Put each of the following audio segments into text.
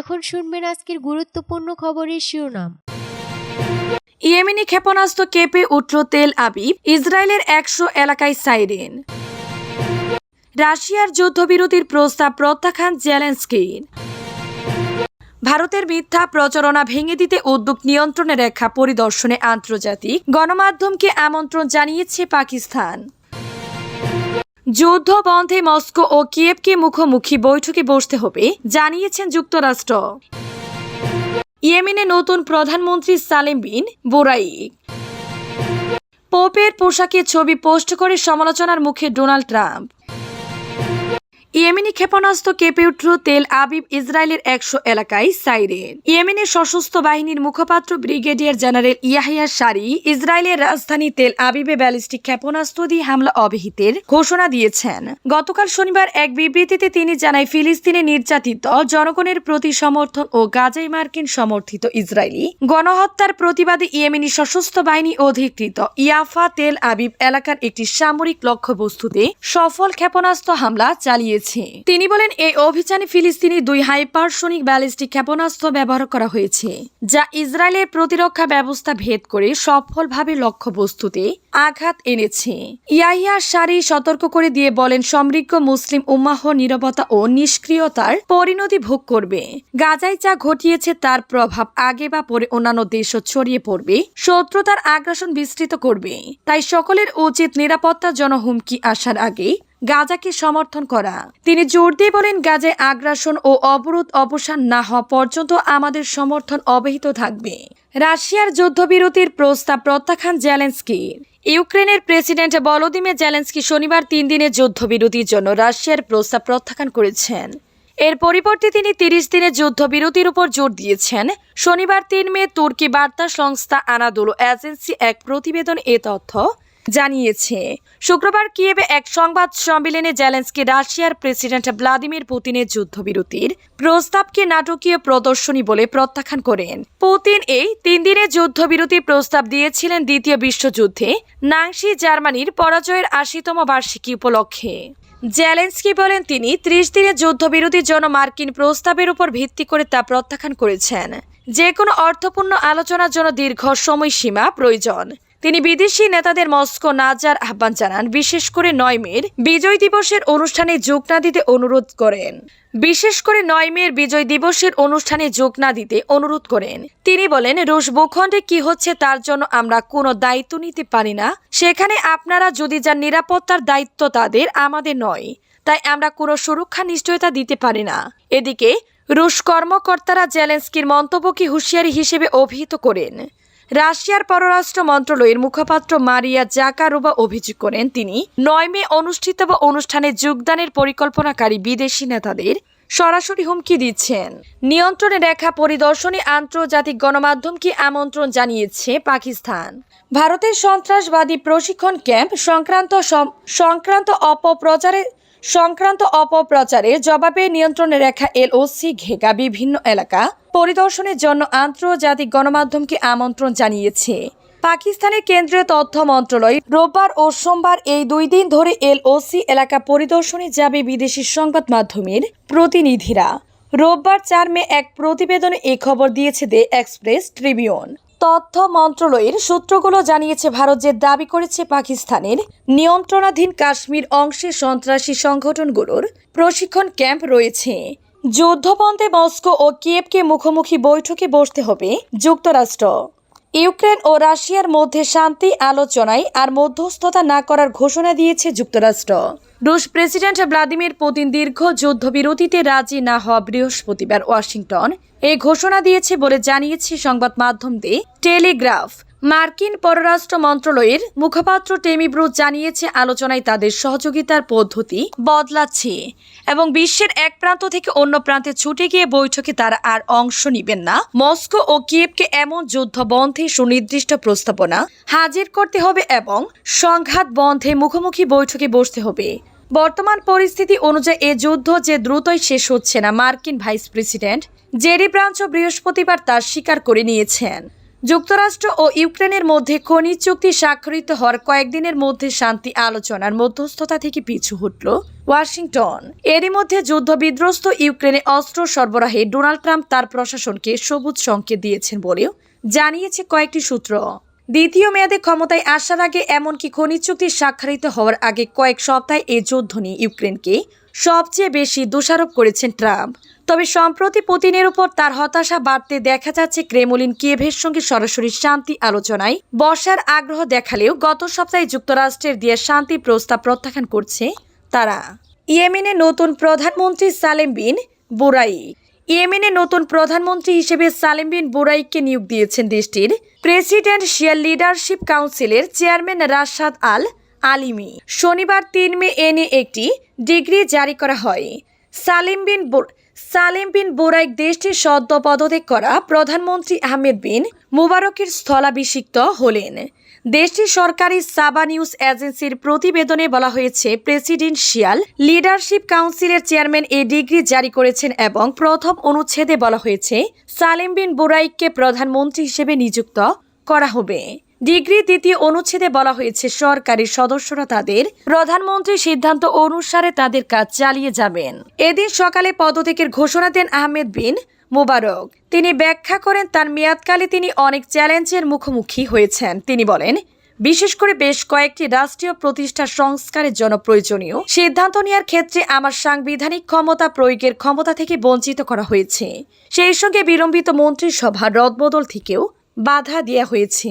এখন শুনবেন আজকের গুরুত্বপূর্ণ খবরের শিরোনাম। ইয়েমেনি ক্ষেপণাস্ত্র কেঁপে উঠল তেল আবিব, ইসরায়েলের একশো এলাকায় সাইরেন। রাশিয়ার যুদ্ধবিরতির প্রস্তাব প্রত্যাখ্যান জেলেন্সকির। ভারতের মিথ্যা প্রচারণা ভেঙে দিতে উদ্যোগ নিয়ন্ত্রণে রেখা পরিদর্শনে আন্তর্জাতিক গণমাধ্যমকে আমন্ত্রণ জানিয়েছে পাকিস্তান। যুদ্ধ বন্ধে মস্কো ও কিয়েভকে মুখোমুখি বৈঠকে বসতে হবে, জানিয়েছেন যুক্তরাষ্ট্র। ইয়েমেনে নতুন প্রধানমন্ত্রী সালেম বিন বোরাই। পোপের পোশাকে ছবি পোস্ট করে সমালোচনার মুখে ডোনাল্ড ট্রাম্প। ইয়েমেনি ক্ষেপণাস্ত্র কেঁপে উঠল তেল আবিব ইসরায়েলের একশো এলাকায় সাইরেন। ইয়েমেনের সশস্ত্র বাহিনীর মুখপাত্র ব্রিগেডিয়ার জেনারেল ইয়াহিয়া সারি ইসরায়েলের রাজধানী তেল আবিবে ব্যালিস্টিক ক্ষেপণাস্ত্র দিয়ে হামলা অবহিতের ঘোষণা দিয়েছেন। গতকাল শনিবার এক বিবৃতিতে তিনি জানায়, ফিলিস্তিনে নির্যাতিত জনগণের প্রতি সমর্থন ও গাজাই মার্কিন সমর্থিত ইসরায়েলি গণহত্যার প্রতিবাদে ইয়েমেনি সশস্ত্র বাহিনী অধিকৃত ইয়াফা তেল আবিব এলাকার একটি সামরিক লক্ষ্যবস্তুতে সফল ক্ষেপণাস্ত্র হামলা চালিয়েছে তিনি বলেন, এই অভিযানে ফিলিস্তিনি দুই হাইপারসোনিক ব্যালিস্টিক ক্ষেপণাস্ত্র ব্যবহার করা হয়েছে, যা ইসরায়েলের প্রতিরক্ষা ব্যবস্থা ভেদ করে সফলভাবে লক্ষ্যবস্তুতে আঘাত এনেছে। ইয়াহিয়া সারি সতর্ক করে দিয়ে বলেন, সমৃদ্ধ মুসলিম উম্মাহ নিরবতা ও নিষ্ক্রিয়তার পরিণতি ভোগ করবে। গাজায় যা ঘটিয়েছে তার প্রভাব আগে বা পরে অন্যান্য দেশও ছড়িয়ে পড়বে, শত্রুতার আগ্রাসন বিস্তৃত করবে। তাই সকলের উচিত নিরাপত্তার জন্য হুমকি আসার আগে গাজাকে সমর্থন করা। তিনি জোর দিয়ে বলেন, গাজায় আগ্রাসন ও অবরোধ অবসান না হওয়া পর্যন্ত আমাদের সমর্থন অব্যাহত থাকবে। রাশিয়ার যুদ্ধবিরতির প্রস্তাব প্রত্যাখ্যান জেলেন্সকির ইউক্রেনের প্রেসিডেন্ট বলোদিমির জেলেন্সকি শনিবার তিন দিনের যুদ্ধবিরতির জন্য রাশিয়ার প্রস্তাব প্রত্যাখ্যান করেছেন। এর পরিবর্তে তিনি তিরিশ দিনের যুদ্ধবিরতির উপর জোর দিয়েছেন। শনিবার তিন মে তুর্কি বার্তা সংস্থা আনাদুলো এজেন্সি এক প্রতিবেদন এ তথ্য জানিয়েছে। শুক্রবার কিয়েভে এক সংবাদ সম্মেলনে জেলেন্সকি রাশিয়ার প্রেসিডেন্ট ভ্লাদিমির পুতিনের যুদ্ধবিরতির প্রস্তাবকে নাটকীয় প্রদর্শনী বলে প্রত্যাখ্যান করেন। পুতিন এই তিন দিনের যুদ্ধবিরতি প্রস্তাব দিয়েছিলেন দ্বিতীয় বিশ্বযুদ্ধে নাংসি জার্মানির পরাজয়ের আশিতম বার্ষিকী উপলক্ষে। জেলেন্সকি বলেন তিনি ত্রিশ দিনের যুদ্ধবিরতির জন্য মার্কিন প্রস্তাবের উপর ভিত্তি করে তা প্রত্যাখ্যান করেছেন। যে কোনো অর্থপূর্ণ আলোচনার জন্য দীর্ঘ সময়সীমা প্রয়োজন। তিনি বিদেশি নেতাদের মস্কো না যাওয়ার আহ্বান জানান। বিশেষ করে নয় মের বিজয় দিবসের অনুষ্ঠানে যোগ না দিতে অনুরোধ করেন। বিশেষ করে নয় মের বিজয় দিবসের অনুষ্ঠানে যোগ না দিতে অনুরোধ করেন। তিনি বলেন, রুশ ভূখণ্ডে কি হচ্ছে তার জন্য আমরা কোনো দায়িত্ব নিতে পারি না। সেখানে আপনারা যদি যার নিরাপত্তার দায়িত্ব তাদের, আমাদের নয়। তাই আমরা কোনো সুরক্ষা নিশ্চয়তা দিতে পারি না। এদিকে, রুশ কর্মকর্তারা জেলেন্সকির মন্তব্যকে হুঁশিয়ারি হিসেবে অভিহিত করেন। রাশিয়ার পররাষ্ট্র মন্ত্রণালয়ের মুখপাত্র মারিয়া জাকারোবা অভিযোগ করেন, তিনি নয় মে অনুষ্ঠিত অনুষ্ঠানে যোগদানের পরিকল্পনাকারী বিদেশি নেতাদের সরাসরি হুমকি দিচ্ছেন। নিয়ন্ত্রণে রেখা পরিদর্শনে আন্তর্জাতিক গণমাধ্যমকে আমন্ত্রণ জানিয়েছে পাকিস্তান। ভারতের সন্ত্রাসবাদী প্রশিক্ষণ ক্যাম্প সংক্রান্ত সংক্রান্ত অপপ্রচারে সংক্রান্ত অপপ্রচারে জবাবে নিয়ন্ত্রণে রেখা এলওসি ঘেগা বিভিন্ন এলাকা পরিদর্শনের জন্য আন্তর্জাতিক গণমাধ্যমকে আমন্ত্রণ জানিয়েছে। পাকিস্তানের কেন্দ্রীয় তথ্য মন্ত্রণালয় রোববার ও সোমবার এই দুই দিন ধরে এলওসি এলাকা পরিদর্শনে যাবে বিদেশি সংবাদ মাধ্যমের প্রতিনিধিরা। রোববার চার মে এক প্রতিবেদনে এ খবর দিয়েছে দে এক্সপ্রেস ট্রিবিউন। তথ্য মন্ত্রণালয়ের সূত্রগুলো জানিয়েছে, ভারত যে দাবি করেছে পাকিস্তানের নিয়ন্ত্রণাধীন কাশ্মীর অংশে সন্ত্রাসী সংগঠনগুলোর প্রশিক্ষণ ক্যাম্প রয়েছে। যুদ্ধবন্ধে মস্কো ও কিয়েভকে মুখোমুখি বৈঠকে বসতে হবে যুক্তরাষ্ট্র। ইউক্রেন ও রাশিয়ার মধ্যে শান্তি আলোচনায় আর মধ্যস্থতা না করার ঘোষণা দিয়েছে যুক্তরাষ্ট্র। রুশ প্রেসিডেন্ট ভ্লাদিমির পুতিন দীর্ঘ যুদ্ধবিরতিতে রাজি না হওয়া বৃহস্পতিবার ওয়াশিংটন। এই ঘোষণা দিয়েছে বলে জানিয়েছে সংবাদ মাধ্যম দে টেলিগ্রাফ। মার্কিন পররাষ্ট্র মন্ত্রণালয়ের মুখপাত্র টেমি ব্রুজ জানিয়েছে, আলোচনায় তাদের সহযোগিতার পদ্ধতি বদলাচ্ছে এবং বিশ্বের এক প্রান্ত থেকে অন্য প্রান্তে ছুটে গিয়ে বৈঠকে তারা আর অংশ নেবেন না। মস্কো ও কিয়েভকে এমন যুদ্ধ বন্ধে সুনির্দিষ্ট প্রস্তাবনা হাজির করতে হবে এবং সংঘাত বন্ধে মুখোমুখি বৈঠকে বসতে হবে। বর্তমান পরিস্থিতি অনুযায়ী এ যুদ্ধ যে দ্রুতই শেষ হচ্ছে না, মার্কিন ভাইস প্রেসিডেন্ট জেরি ব্রাঞ্চও বৃহস্পতিবার তার স্বীকার করে নিয়েছেন। যুক্তরাষ্ট্র ও ইউক্রেনের মধ্যে খনিজ চুক্তি স্বাক্ষরিত হওয়ার কয়েকদিনের মধ্যে শান্তি আলোচনার মধ্যস্থতা থেকে পিছু হটল ওয়াশিংটন। এরই মধ্যে যুদ্ধ বিধ্বস্ত ইউক্রেনে অস্ত্র সরবরাহে ডোনাল্ড ট্রাম্প তার প্রশাসনকে সবুজ সংকেত দিয়েছেন বলেও জানিয়েছে কয়েকটি সূত্র। দ্বিতীয় মেয়াদে ক্ষমতায় আসার আগে এমনকি খনিজ চুক্তি স্বাক্ষরিত হওয়ার আগে কয়েক সপ্তাহে এই যুদ্ধ নিয়ে ইউক্রেনকে সবচেয়ে বেশি দোষারোপ করেছেন ট্রাম্প। তবে সম্প্রতি পুতিনের উপর তার হতাশা বাড়তে দেখা যাচ্ছে ক্রেমলিন কিয়েভের সঙ্গে সরাসরি শান্তি আলোচনায়। বসার আগ্রহ দেখালেও গত সপ্তাহে যুক্তরাষ্ট্রের দিয়ে শান্তি প্রস্তাব প্রত্যাখ্যান করছে তারা। ইয়েমেনে নতুন প্রধানমন্ত্রী সালেম বিন বুরাই। ইয়েমেনে নতুন প্রধানমন্ত্রী হিসেবে সালেম বিন বুরাইককে নিয়োগ দিয়েছেন দেশটির প্রেসিডেন্ট শিয়ার লিডারশিপ কাউন্সিলের চেয়ারম্যান রাশাদ আল আলিমি। শনিবার তিন মে এ নিয়ে একটি ডিগ্রি জারি করা হয়। সালিম বিন সালেম বিন বুরাইক দেশটির সদ্য পদত্যাগ করা প্রধানমন্ত্রী আহমেদ বিন মুবারকের স্থলাভিষিক্ত হলেন। দেশটির সরকারি সাবা নিউজ এজেন্সির প্রতিবেদনে বলা হয়েছে প্রেসিডেন্সিয়াল লিডারশিপ কাউন্সিলের চেয়ারম্যান এই ডিগ্রি জারি করেছেন এবং প্রথম অনুচ্ছেদে বলা হয়েছে, সালেম বিন বুরাইককে প্রধানমন্ত্রী হিসেবে নিযুক্ত করা হবে। ডিগ্রি দ্বিতীয় অনুচ্ছেদে বলা হয়েছে, সরকারি সদস্যরা তাদের প্রধানমন্ত্রীর সিদ্ধান্ত অনুসারে তাদের কাজ চালিয়ে যাবেন। এদিন সকালে পদত্যাগের ঘোষণা দেন আহমেদ বিন মুবারক। তিনি ব্যাখ্যা করেন, তার মেয়াদকালে তিনি অনেক চ্যালেঞ্জের মুখোমুখি হয়েছেন। তিনি বলেন, বিশেষ করে বেশ কয়েকটি রাষ্ট্রীয় প্রতিষ্ঠা সংস্কারের জন্য প্রয়োজনীয় সিদ্ধান্ত নেওয়ার ক্ষেত্রে আমার সাংবিধানিক ক্ষমতা, প্রয়োগের ক্ষমতা থেকে বঞ্চিত করা হয়েছে। সেই সঙ্গে বিলম্বিত মন্ত্রিসভা রদবদল থেকেও বাধা দেওয়া হয়েছে।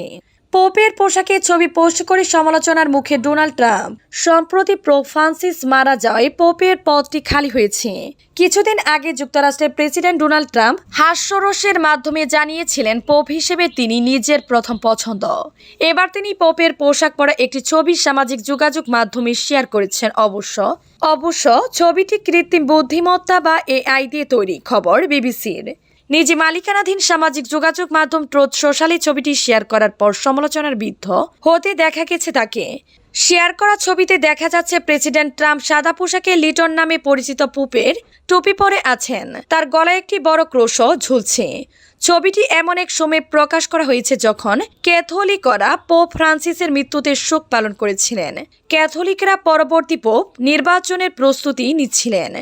পোপের পোশাকে ছবি পোস্ট করে সমালোচনার মুখে ডোনাল্ড ট্রাম্প। সম্প্রতি প্রো ফ্রান্সিস মারা যাওয়ায় পোপের পদটি খালি হয়েছে। কিছুদিন আগে যুক্তরাষ্ট্রের প্রেসিডেন্ট ডোনাল্ড ট্রাম্প হাস্যরসের মাধ্যমে জানিয়েছিলেন, পোপ হিসেবে তিনি নিজের প্রথম পছন্দ। এবার তিনি পোপের পোশাক পরা একটি ছবি সামাজিক যোগাযোগ মাধ্যমে শেয়ার করেছেন। অবশ্য অবশ্য ছবিটি কৃত্রিম বুদ্ধিমত্তা বা এআই দিয়ে তৈরি, খবর বিবিসির। নিজে মালিকানাধীন সামাজিক যোগাযোগ মাধ্যম ট্রোথ সোশ্যালে ছবিটি শেয়ার করার পর সমালোচনার বিদ্ধ হতে দেখা গেছে তাকে। শেয়ার করা ছবিতে দেখা যাচ্ছে প্রেসিডেন্ট ট্রাম্প সাদা পোশাকে লিটন নামে পরিচিত পুপের টুপি পরে আছেন। তার গলায় একটি বড় ক্রোশও ঝুলছে। ছবিটি এমন এক সময় প্রকাশ করা হয়েছে যখন ক্যাথলিকরা পোপ ফ্রান্সিসের মৃত্যুতে শোক পালন করেছিলেন। ক্যাথলিকরা পরবর্তী পোপ নির্বাচনের প্রস্তুতি নিচ্ছিলেন।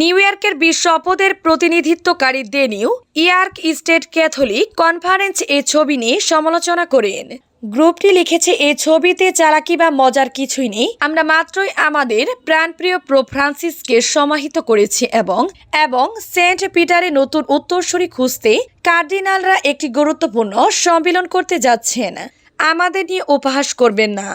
নিউ ইয়র্কের বিশ্ব অপদের প্রতিনিধিত্বকারী the New York State Catholic Conference এ ছবি নিয়ে সমালোচনা করেন। গ্রুপটি লিখেছে এই ছবিতে চালাকি বা মজার কিছুই নেই। আমরা মাত্রই আমাদের প্রাণপ্রিয় প্রো ফ্রান্সিসকে সমাহিত করেছি এবং এবং সেন্ট পিটারে নতুন উত্তরসূরি খুঁজতে কার্ডিনালরা একটি গুরুত্বপূর্ণ সম্মেলন করতে যাচ্ছেন। আমাদের নিয়ে উপহাস করবেন না।